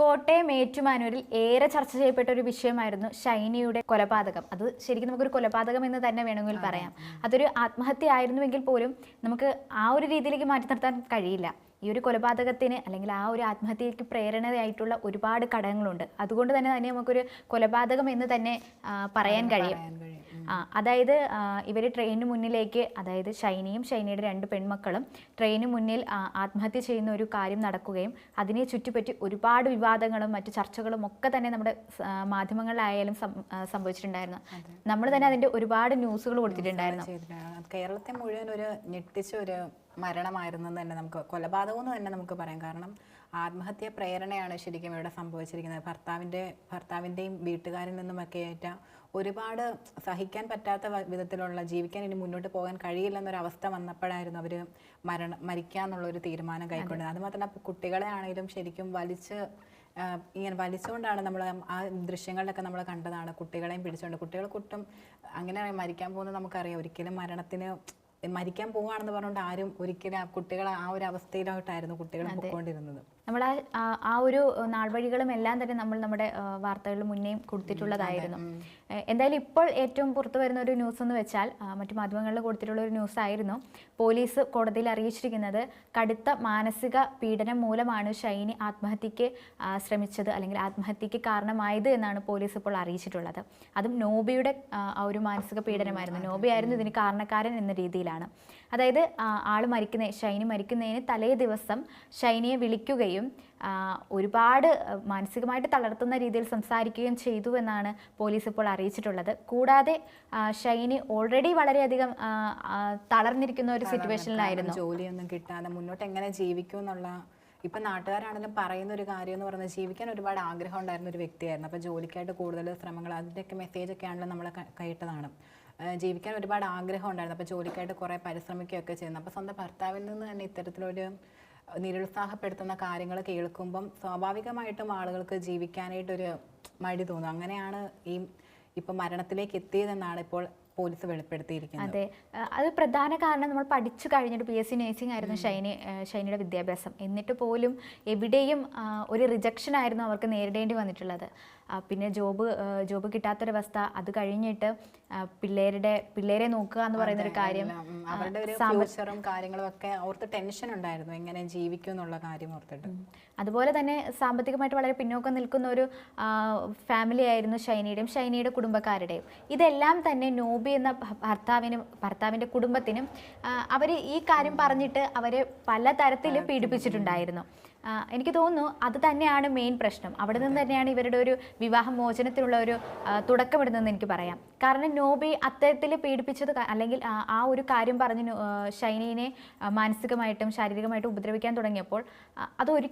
കോട്ടയം ഏറ്റുമാനൂരിൽ ഏറെ ചർച്ച ചെയ്യപ്പെട്ട ഒരു വിഷയമായിരുന്നു ഷൈനിയുടെ കൊലപാതകം. അത് ശരിക്കും നമുക്കൊരു കൊലപാതകം എന്ന് തന്നെ വേണമെങ്കിൽ പറയാം. അതൊരു ആത്മഹത്യ ആയിരുന്നുവെങ്കിൽ പോലും നമുക്ക് ആ ഒരു രീതിയിലേക്ക് മാറ്റി നിർത്താൻ കഴിയില്ല. ഈ ഒരു കൊലപാതകത്തിന് അല്ലെങ്കിൽ ആ ഒരു ആത്മഹത്യയ്ക്ക് പ്രേരണയായിട്ടുള്ള ഒരുപാട് ഘടകങ്ങളുണ്ട്. അതുകൊണ്ട് തന്നെ തന്നെ നമുക്കൊരു കൊലപാതകം എന്ന് തന്നെ പറയാൻ കഴിയും. അതായത് ഇവർ ട്രെയിനിന് മുന്നിലേക്ക് അതായത് ഷൈനിയും ഷൈനിയുടെ രണ്ട് പെൺമക്കളും ട്രെയിനിന് മുന്നിൽ ആത്മഹത്യ ചെയ്യുന്ന ഒരു കാര്യം നടക്കുകയും അതിനെ ചുറ്റിപ്പറ്റി ഒരുപാട് വിവാദങ്ങളും മറ്റു ചർച്ചകളും ഒക്കെ തന്നെ നമ്മുടെ മാധ്യമങ്ങളിലായാലും സംഭവിച്ചിട്ടുണ്ടായിരുന്നു. നമ്മൾ തന്നെ അതിന്റെ ഒരുപാട് ന്യൂസുകൾ കൊടുത്തിട്ടുണ്ടായിരുന്നു. കേരളത്തെ മുഴുവൻ ഒരു ഞെട്ടിച്ച ഒരു മരണമായിരുന്നു എന്ന് തന്നെ നമുക്ക് കൊലപാതകം എന്ന് തന്നെ നമുക്ക് പറയാം. കാരണം ആത്മഹത്യ പ്രേരണയാണ് ശരിക്കും ഇവിടെ സംഭവിച്ചിരിക്കുന്നത്. ഭർത്താവിന്റെ ഭർത്താവിന്റെയും വീട്ടുകാരിൽ നിന്നുമൊക്കെ ഏറ്റ ഒരുപാട് സഹിക്കാൻ പറ്റാത്ത വിധത്തിലുള്ള ജീവിക്കാൻ ഇനി മുന്നോട്ട് പോകാൻ കഴിയില്ലെന്നൊരവസ്ഥ വന്നപ്പോഴായിരുന്നു അവർ മരണ മരിക്കാന്നുള്ള ഒരു തീരുമാനം കൈക്കൊണ്ടത്. അതുമാത്രമല്ല കുട്ടികളെ ആണെങ്കിലും ശരിക്കും വലിച്ച് ഇങ്ങനെ വലിച്ചുകൊണ്ടാണ് നമ്മൾ ആ ദൃശ്യങ്ങളിലൊക്കെ നമ്മൾ കണ്ടതാണ്. കുട്ടികളെയും പിടിച്ചുകൊണ്ട് കുട്ടികൾ കുട്ടും അങ്ങനെ മരിക്കാൻ പോകുന്നത് നമുക്കറിയാം. ഒരിക്കലും മരണത്തിന് മരിക്കാൻ പോവാണെന്ന് പറഞ്ഞുകൊണ്ട് ആരും ഒരിക്കലും ആ കുട്ടികളെ ആ ഒരു അവസ്ഥയിലോട്ടായിരുന്നു കുട്ടികളെ പൊയ്ക്കൊണ്ടിരുന്നത്. നമ്മൾ ആ- ആ- ഒരു നാൾവഴികളും എല്ലാം തന്നെ നമ്മൾ നമ്മുടെ വാർത്തകളിൽ മുന്നേയും കൊടുത്തിട്ടുള്ളതായിരുന്നു. എന്തായാലും ഇപ്പോൾ ഏറ്റവും പുറത്തു വരുന്ന ഒരു ന്യൂസ് എന്ന് വെച്ചാൽ മറ്റ് മാധ്യമങ്ങളിൽ കൊടുത്തിട്ടുള്ള ഒരു ന്യൂസ് ആയിരുന്നു. പോലീസ് കോടതിയിൽ അറിയിച്ചിരിക്കുന്നത് കടുത്ത മാനസിക പീഡനം മൂലമാണ് ഷൈനി ആത്മഹത്യക്ക് ശ്രമിച്ചത് അല്ലെങ്കിൽ ആത്മഹത്യക്ക് കാരണമായത് എന്നാണ് പോലീസ് ഇപ്പോൾ അറിയിച്ചിട്ടുള്ളത്. അതും നോബിയുടെ ആ, ഒരു മാനസിക പീഡനമായിരുന്നു. നോബിയായിരുന്നു ഇതിന് കാരണക്കാരൻ എന്ന രീതിയിലാണ്. അതായത് ആൾ മരിക്കുന്ന ഷൈനി മരിക്കുന്നതിന് തലേ ദിവസം ഷൈനിയെ വിളിക്കുകയും ആ, ഒരുപാട് മാനസികമായിട്ട് തളർത്തുന്ന രീതിയിൽ സംസാരിക്കുകയും ചെയ്തു എന്നാണ് പോലീസ് ഇപ്പോൾ അറിയിച്ചിട്ടുള്ളത്. കൂടാതെ ഷൈനി ഓൾറെഡി വളരെയധികം തളർന്നിരിക്കുന്ന ഒരു സിറ്റുവേഷനിലായിരുന്നു ജോലിയൊന്നും കിട്ടാതെ മുന്നോട്ട് എങ്ങനെ ജീവിക്കും എന്നുള്ള ഇപ്പം നാട്ടുകാരാണെങ്കിലും പറയുന്ന ഒരു കാര്യം എന്ന് പറയുന്നത് ജീവിക്കാൻ ഒരുപാട് ആഗ്രഹം ഉണ്ടായിരുന്ന ഒരു വ്യക്തിയായിരുന്നു. അപ്പോൾ ജോലിക്കായിട്ട് കൂടുതൽ ശ്രമങ്ങൾ അതിന്റെയൊക്കെ മെസ്സേജൊക്കെ ആണല്ലോ നമ്മൾ കേട്ടതാണ്. ജീവിക്കാൻ ഒരുപാട് ആഗ്രഹം ഉണ്ടായിരുന്നു. അപ്പോൾ ജോലിക്കായിട്ട് കുറേ പരിശ്രമിക്കുകയൊക്കെ ചെയ്യുന്നു. അപ്പോൾ സ്വന്തം ഭർത്താവിൽ നിന്ന് തന്നെ ഇത്തരത്തിലൊരു നിരുത്സാഹപ്പെടുത്തുന്ന കാര്യങ്ങൾ കേൾക്കുമ്പം സ്വാഭാവികമായിട്ടും ആളുകൾക്ക് ജീവിക്കാനായിട്ടൊരു മടി തോന്നും. അങ്ങനെയാണ് ഈ ഇപ്പം മരണത്തിലേക്ക് എത്തിയതെന്നാണ് ഇപ്പോൾ പോലീസ് വെളിപ്പെടുത്തിയിരിക്കുന്നത്. അതെ. അത് പ്രധാന കാരണം നമ്മൾ പഠിച്ചു കഴിഞ്ഞിട്ട് പി എസ് സി നേഴ്സിംഗ് ആയിരുന്നു ഷൈനി ഷൈനിയുടെ വിദ്യാഭ്യാസം. എന്നിട്ട് പോലും എവിടെയും ഒരു റിജക്ഷൻ ആയിരുന്നു അവർക്ക് നേരിടേണ്ടി വന്നിട്ടുള്ളത്. പിന്നെ ജോബ് ജോബ് കിട്ടാത്തൊരവസ്ഥ. അത് കഴിഞ്ഞിട്ട് പിള്ളേരുടെ പിള്ളേരെ നോക്കുക എന്ന് പറയുന്ന ഒരു കാര്യം. അവരുടെ ഒരു ഫ്യൂച്ചറും കാര്യങ്ങളും ഒക്കെ ഓർത്ത് ടെൻഷൻ ഉണ്ടായിരുന്നു. എങ്ങനെ ജീവിക്കും എന്നുള്ള കാര്യം ഓർത്തിട്ട്. അതുപോലെ തന്നെ സാമ്പത്തികമായിട്ട് വളരെ പിന്നോക്കം നിൽക്കുന്ന ഒരു ഫാമിലി ആയിരുന്നു ഷൈനിയുടെയും ഷൈനിയുടെ കുടുംബക്കാരുടെയും. ഇതെല്ലാം തന്നെ നോബി എന്ന ഭ- ഭർത്താവിനും ഭർത്താവിന്റെ കുടുംബത്തിനും അവർ ഈ കാര്യം പറഞ്ഞിട്ട് അവരെ പലതരത്തിൽ പീഡിപ്പിച്ചിട്ടുണ്ടായിരുന്നു. എനിക്ക് തോന്നുന്നു അത് തന്നെയാണ് മെയിൻ പ്രശ്നം. അവിടെ നിന്ന് തന്നെയാണ് ഇവരുടെ ഒരു വിവാഹ മോചനത്തിനുള്ള ഒരു തുടക്കമിടുന്നതെന്ന് എനിക്ക് പറയാം. കാരണം നോബി അത്തരത്തിൽ പീഡിപ്പിച്ചത് അല്ലെങ്കിൽ ആ- ഒരു കാര്യം പറഞ്ഞ് ഷൈനീനെ മാനസികമായിട്ടും ശാരീരികമായിട്ടും ഉപദ്രവിക്കാൻ തുടങ്ങിയപ്പോൾ അത് ഒരു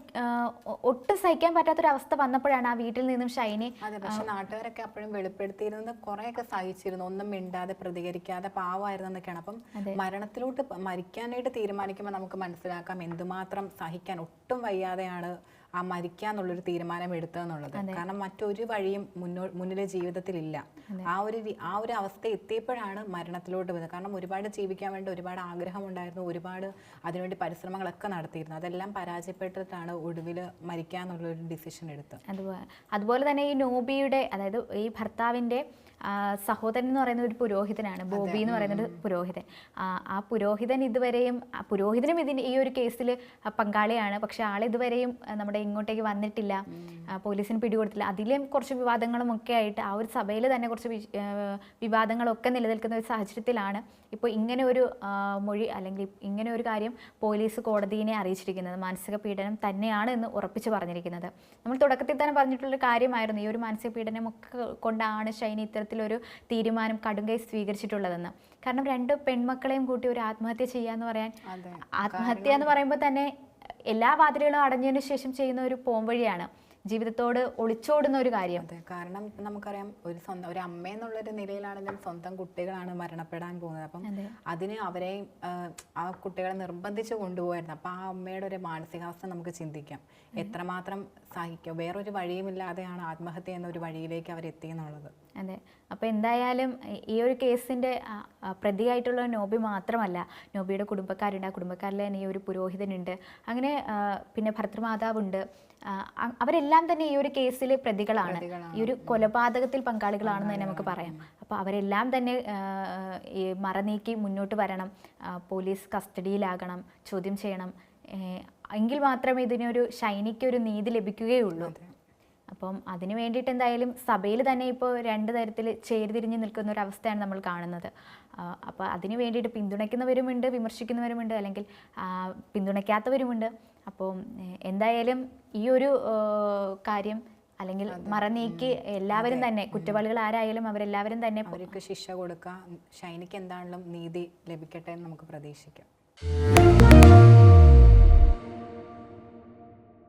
ഒട്ടും സഹിക്കാൻ പറ്റാത്തൊരവസ്ഥ വന്നപ്പോഴാണ് ആ വീട്ടിൽ നിന്നും ഷൈനി അതെ പക്ഷെ നാട്ടുകാരൊക്കെ അപ്പോഴും വെളിപ്പെടുത്തിയിരുന്നത് കുറെയൊക്കെ സഹിച്ചിരുന്നു. ഒന്നും മിണ്ടാതെ പ്രതികരിക്കാതെ പാവമായിരുന്നു എന്നൊക്കെയാണ് അപ്പം മരണത്തിലോട്ട് മരിക്കാനായിട്ട് തീരുമാനിക്കുമ്പോൾ നമുക്ക് മനസ്സിലാക്കാം എന്തുമാത്രം സഹിക്കാൻ ഒട്ടും വയ്യാതെയാണ് ആ മരിക്കാന്നുള്ളൊരു തീരുമാനം എടുത്തതെന്നുള്ളത് കാരണം മറ്റൊരു വഴിയും മുന്നോ മുന്നിലെ ജീവിതത്തിലില്ല. ആ ഒരു ആ ഒരു അവസ്ഥ എത്തിയപ്പോഴാണ് മരണത്തിലോട്ട് വരുന്നത് കാരണം ഒരുപാട് ജീവിക്കാൻ വേണ്ടി ഒരുപാട് ആഗ്രഹമുണ്ടായിരുന്നു. ഒരുപാട് അതിനുവേണ്ടി പരിശ്രമങ്ങളൊക്കെ നടത്തിയിരുന്നു. അതെല്ലാം പരാജയപ്പെട്ടിട്ടാണ് ഒടുവിൽ മരിക്കാന്നുള്ളൊരു ഡിസിഷൻ എടുത്തത്. അതുപോലെ അതുപോലെ തന്നെ ഈ നോബിയുടെ അതായത് ഈ ഭർത്താവിന്റെ സഹോദരൻ എന്ന് പറയുന്ന ഒരു പുരോഹിതനാണ്. ബോബി എന്ന് പറയുന്ന ഒരു പുരോഹിതൻ. ആ, ആ പുരോഹിതൻ ഇതുവരെയും പുരോഹിതനും ഇതിന് ഈ ഒരു കേസിൽ പങ്കാളിയാണ്. പക്ഷെ ആൾ ഇതുവരെയും നമ്മുടെ ഇങ്ങോട്ടേക്ക് വന്നിട്ടില്ല. പോലീസിന് പിടികൊടുത്തില്ല. അതിലും കുറച്ച് വിവാദങ്ങളും ഒക്കെ ആയിട്ട് ആ ഒരു സഭയിൽ തന്നെ കുറച്ച് വിവാദങ്ങളൊക്കെ നിലനിൽക്കുന്ന ഒരു സാഹചര്യത്തിലാണ് ഇപ്പോൾ ഇങ്ങനെ ഒരു മൊഴി അല്ലെങ്കിൽ ഇങ്ങനെ ഒരു കാര്യം പോലീസ് കോടതിയെ അറിയിച്ചിരിക്കുന്നത്. മാനസിക പീഡനം തന്നെയാണ് എന്ന് ഉറപ്പിച്ച് പറഞ്ഞിരിക്കുന്നത്. നമ്മൾ തുടക്കത്തിൽ തന്നെ പറഞ്ഞിട്ടുള്ള കാര്യമായിരുന്നു. ഈ ഒരു മാനസിക പീഡനം ഒക്കെ കൊണ്ടാണ് ഷൈനി ഇത്തരത്തിലൊരു തീരുമാനം കടുങ്കൈ സ്വീകരിച്ചിട്ടുള്ളതെന്ന്. കാരണം രണ്ട് പെൺമക്കളെയും കൂട്ടി ഒരു ആത്മഹത്യ ചെയ്യാന്ന് പറയാൻ ആത്മഹത്യ എന്ന് പറയുമ്പോൾ തന്നെ എല്ലാ വാതിലുകളും അടഞ്ഞതിന് ശേഷം ചെയ്യുന്ന ഒരു പോംവഴിയാണ്. ജീവിതത്തോട് ഒളിച്ചോടുന്ന ഒരു കാര്യം. അതെ കാരണം നമുക്കറിയാം ഒരു സ്വന്തം ഒരു അമ്മ എന്നുള്ളൊരു നിലയിലാണെങ്കിലും സ്വന്തം കുട്ടികളാണ് മരണപ്പെടാൻ പോകുന്നത്. അപ്പം അതെ. അതിന് അവരെയും ആ, കുട്ടികളെ നിർബന്ധിച്ച് കൊണ്ടുപോകായിരുന്നു അപ്പം ആ അമ്മയുടെ ഒരു മാനസികാവസ്ഥ നമുക്ക് ചിന്തിക്കാം. എത്രമാത്രം സഹിക്കും? വേറൊരു വഴിയുമില്ലാതെയാണ് ആത്മഹത്യ എന്ന ഒരു വഴിയിലേക്ക് അവർ എത്തിയെന്നുള്ളത് അതെ. അപ്പോൾ എന്തായാലും ഈ- ഒരു കേസിന്റെ പ്രതിയായിട്ടുള്ള നോബി മാത്രമല്ല നോബിയുടെ കുടുംബക്കാരുണ്ട്. ആ കുടുംബക്കാരിൽ തന്നെ ഈ ഒരു പുരോഹിതനുണ്ട്. അങ്ങനെ പിന്നെ ഭർത്തൃമാതാവുണ്ട്. അവരെല്ലാം തന്നെ ഈ ഒരു കേസിൽ പ്രതികളാണ്. ഈ ഒരു കൊലപാതകത്തിൽ പങ്കാളികളാണെന്ന് തന്നെ നമുക്ക് പറയാം. അപ്പോൾ അവരെല്ലാം തന്നെ ഈ മറനീക്കി മുന്നോട്ട് വരണം. പോലീസ് കസ്റ്റഡിയിലാകണം ചോദ്യം ചെയ്യണം. എങ്കിൽ മാത്രമേ ഇതിനൊരു ഷൈനിക്ക് ഒരു നീതി ലഭിക്കുകയുള്ളൂ. അപ്പം അതിന് വേണ്ടിയിട്ട് എന്തായാലും സഭയിൽ തന്നെ ഇപ്പോൾ രണ്ട് തരത്തിൽ ചേരിതിരിഞ്ഞ് നിൽക്കുന്ന ഒരു അവസ്ഥയാണ് നമ്മൾ കാണുന്നത്. അപ്പോൾ അതിന് വേണ്ടിയിട്ട് പിന്തുണയ്ക്കുന്നവരുമുണ്ട് വിമർശിക്കുന്നവരുമുണ്ട് അല്ലെങ്കിൽ പിന്തുണയ്ക്കാത്തവരുമുണ്ട്. അപ്പോൾ എന്തായാലും ഈ ഒരു കാര്യം അല്ലെങ്കിൽ മറനീക്കി എല്ലാവരും തന്നെ കുറ്റവാളികൾ ആരായാലും അവരെല്ലാവരും തന്നെ അവർക്ക് ശിക്ഷ കൊടുക്കുക ഷൈനിക്ക് എന്താണെങ്കിലും നീതി ലഭിക്കട്ടെ എന്ന് നമുക്ക് പ്രതീക്ഷിക്കാം.